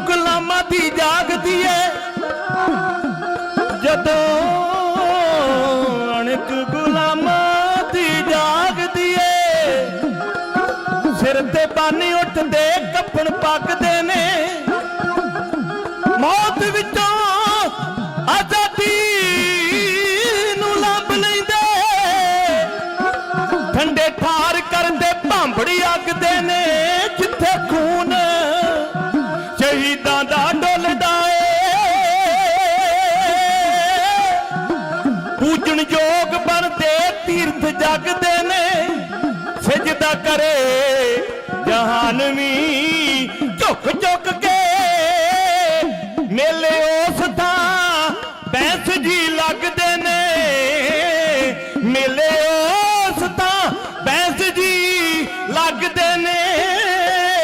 ਗੁਲਾਮਾਂ ਦੀ ਜਾਗਦੀ ਏ। ਜਦੋਂ ਅਣਕ ਗੁਲਾਮਾਂ ਦੀ ਜਾਗਦੀ ਏ, ਸਿਰ ਤੇ ਬਾਨੀ ਉੱਠਦੇ ਕੱਪਣ ਪੱਕਦੇ ਨੇ। ਮੌਤ ਵਿੱਚੋਂ ਆਜ਼ਾਦੀ ਨੂੰ ਲੱਭ ਲੈਂਦੇ। ਠੰਡੇ ਠਾ ਸ਼ਹੀਦਾਂ ਦਾ ਡੁੱਲਦਾ ਏ। ਪੂਜਣ ਯੋਗ ਬਣਦੇ ਤੀਰਥ ਜਗਦੇ ਨੇ, ਸਜਦਾ ਕਰੇ ਜਹਾਨ ਵੀ ਝੁਕ ਝੁਕ ਕੇ ਮੇਲੇ ਉਸ ਥਾਂ ਬੈਂਸ ਜੀ ਲੱਗਦੇ ਨੇ। ਮੇਲੇ ਉਸ ਥਾਂ ਬੈਂਸ ਜੀ ਲੱਗਦੇ ਨੇ।